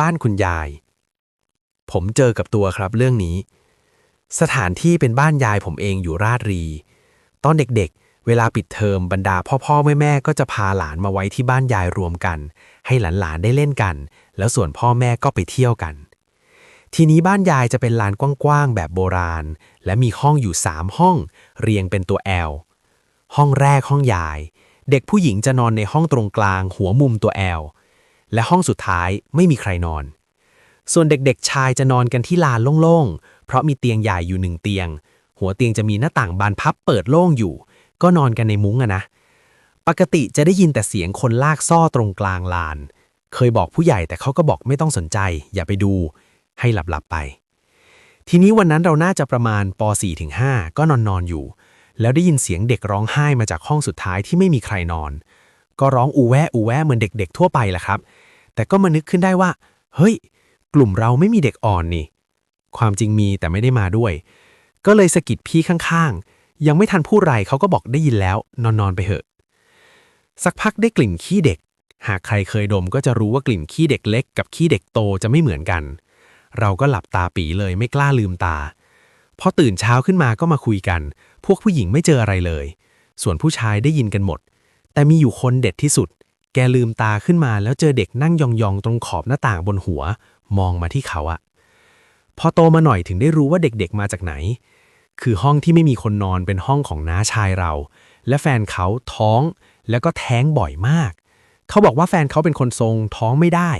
บ้านคุณยาย ผมเจอกับตัวครับเรื่องนี้ สถานที่เป็นบ้านยายผมเองอยู่ราชรี ตอนเด็กๆ เวลาปิดเทอมบรรดาพ่อๆแม่ๆก็จะพาหลานมาไว้ที่บ้านยายรวมกัน ให้หลานๆได้เล่นกัน แล้วส่วนพ่อแม่ก็ไปเที่ยวกัน ทีนี้บ้านยายจะเป็นลานกว้างๆแบบโบราณ และมีห้องอยู่สามห้อง เรียงเป็นตัว L ห้องแรกห้องยาย เด็กผู้หญิงจะนอนในห้องตรงกลางหัวมุมตัว L และห้องสุดท้ายไม่มีใครนอน ส่วนเด็กๆชายจะนอนกันที่ลานโล่งๆ เพราะมีเตียงใหญ่อยู่หนึ่งเตียง หัวเตียงจะมีหน้าต่างบานพับเปิดโล่งอยู่ ก็นอนกันในมุ้งอะนะ ปกติจะได้ยินแต่เสียงคนลากซ่อตรงกลางลาน เคยบอกผู้ใหญ่แต่เขาก็บอกไม่ต้องสนใจ อย่าไปดู ให้หลับๆไป ทีนี้วันนั้นเราน่าจะประมาณป .4 ถึง5ก็นอนนอนอยู่ แล้วได้ยินเสียงเด็กร้องไห้มาจากห้องสุดท้ายที่ไม่มีใครนอน ก็ร้องอูแวะอูแวะเหมือนเด็กๆทั่วไปแหละครับ แต่ก็มานึกขึ้นได้ว่า เฮ้ย กลุ่มเราไม่มีเด็กอ่อนนี่ ความจริงมีแต่ไม่ได้มาด้วย ก็เลยสะกิดพี่ข้างๆ ยังไม่ทันพูดไรเขาก็บอกได้ยินแล้ว นอนนอนๆไปเหอะ สักพักได้กลิ่นขี้เด็ก หากใครเคยดมก็จะรู้ว่ากลิ่นขี้เด็กเล็กกับขี้เด็กโตจะไม่เหมือนกัน เราก็หลับตาปีเลยไม่กล้าลืมตาพอตื่นเช้าขึ้นมาก็มาคุยกัน พวกผู้หญิงไม่เจออะไรเลย ส่วนผู้ชายได้ยินกันหมด แต่มีอยู่คนเด็ดที่สุด แกลืมตาขึ้นมาแล้วเจอเด็กนั่งยองๆ ตรงขอบหน้าต่างบนหัว มองมาที่เขาอะพอโตมาหน่อยถึงได้รู้ว่าเด็กๆมาจากไหน คือห้องที่ไม่มีคนนอนเป็นห้องของน้าชายเรา และแฟนเขาท้องแล้วก็แท้งบ่อยมาก เขาบอกว่าแฟนเขาเป็นคนทรงท้องไม่ได้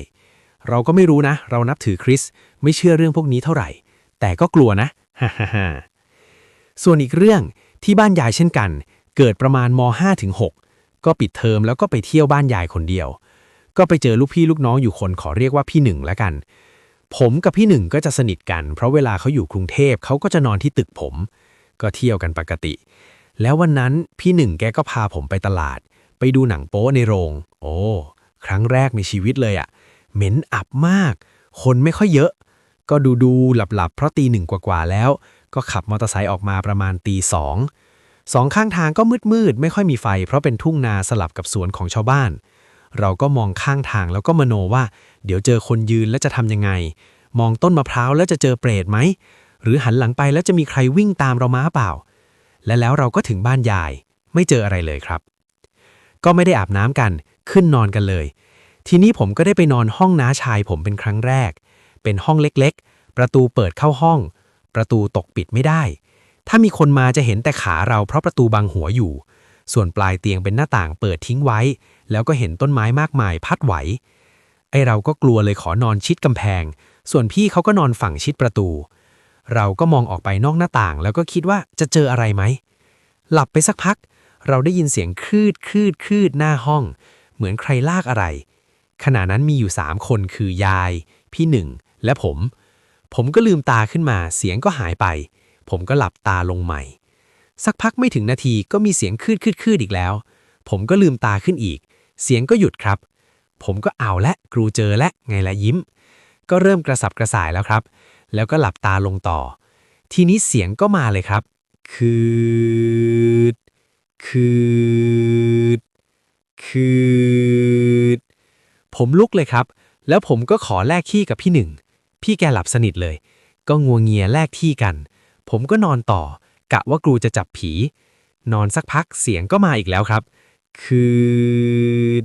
เราก็ไม่รู้นะ เรานับถือคริสไม่เชื่อเรื่องพวกนี้เท่าไหร่ แต่ก็กลัวนะฮ่าฮ่าฮ่าส่วนอีกเรื่องที่บ้านยายเช่นกัน เกิดประมาณม .5 ถึง6 ก็ปิดเทอมแล้วก็ไปเที่ยวบ้านยายคนเดียว ก็ไปเจอลูกพี่ลูกน้องอยู่คนขอเรียกว่าพี่หนึ่งแล้วกัน ผมกับพี่หนึ่งก็จะสนิทกัน เพราะเวลาเขาอยู่กรุงเทพเขาก็จะนอนที่ตึกผม ก็เที่ยวกันปกติ แล้ววันนั้นพี่หนึ่งแกก็พาผมไปตลาด ไปดูหนังโป๊ในโรง โอ้ครั้งแรกในชีวิตเลยอะเหม็นอับมาก คนไม่ค่อยเยอะ ก็ดูดูๆหลับๆ เพราะตีหนึ่งกว่าๆแล้ว ก็ขับมอเตอร์ไซค์ออกมาประมาณตีสอง สองข้างทางก็มืดๆ ไม่ค่อยมีไฟ เพราะเป็นทุ่งนาสลับกับสวนของชาวบ้าน เราก็มองข้างทางแล้วก็มโนว่า เดี๋ยวเจอคนยืนแล้วจะทำยังไง มองต้นมะพร้าวแล้วจะเจอเปรตไหม หรือหันหลังไปแล้วจะมีใครวิ่งตามเรามาเปล่า และแล้วเราก็ถึงบ้านยาย ไม่เจออะไรเลยครับ ก็ไม่ได้อาบน้ำกันขึ้นนอนกันเลย ทีนี้ผมก็ได้ไปนอนห้องน้าชายผมเป็นครั้งแรก เป็นห้องเล็กๆ ประตูเปิดเข้าห้อง ประตูตกปิดไม่ได้ ถ้ามีคนมาจะเห็นแต่ขาเราเพราะประตูบังหัวอยู่ ส่วนปลายเตียงเป็นหน้าต่างเปิดทิ้งไว้ แล้วก็เห็นต้นไม้มากมายพัดไหว ไอเราก็กลัวเลยขอนอนชิดกำแพง ส่วนพี่เขาก็นอนฝั่งชิดประตู เราก็มองออกไปนอกหน้าต่าง แล้วก็คิดว่าจะเจออะไรไหม หลับไปสักพัก เราได้ยินเสียงคลืดคลืดคลืดหน้าห้อง เหมือนใครลากอะไร ขณะนั้นมีอยู่สามคนคือยาย พี่หนึ่งและผม ผมก็ลืมตาขึ้นมา เสียงก็หายไป ผมก็หลับตาลงใหม่ สักพักไม่ถึงนาทีก็มีเสียงคืดคืดคืดอีกแล้ว ผมก็ลืมตาขึ้นอีก เสียงก็หยุดครับ ผมก็เอาและกรูเจอและไงละยิ้ม ก็เริ่มกระสับกระส่ายแล้วครับ แล้วก็หลับตาลงต่อ ทีนี้เสียงก็มาเลยครับ คืด คืด คืด ผมลุกเลยครับ แล้วผมก็ขอแลกขี้กับพี่หนึ่ง พี่แกหลับสนิทเลย ก็งัวเงียแลกที่กัน ผมก็นอนต่อกะว่ากรูจะจับผี นอนสักพักเสียงก็มาอีกแล้วครับ คืด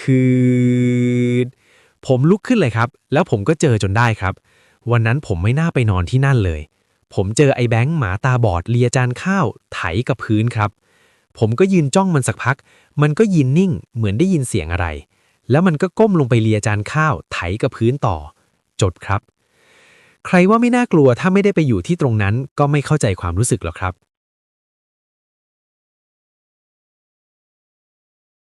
คืดผมลุกขึ้นเลยครับ แล้วผมก็เจอจนได้ครับ วันนั้นผมไม่น่าไปนอนที่นั่นเลย ผมเจอไอ้แบงค์หมาตาบอดเลียจานข้าว ไถกับพื้นครับ ผมก็ยืนจ้องมันสักพัก มันก็ยืนนิ่งเหมือนได้ยินเสียงอะไร แล้วมันก็ก้มลงไปเลียจานข้าว ไถกับพื้นต่อจดครับ ใครว่าไม่น่ากลัวถ้าไม่ได้ไปอยู่ที่ตรงนั้นก็ไม่เข้าใจความรู้สึกหรอกครับ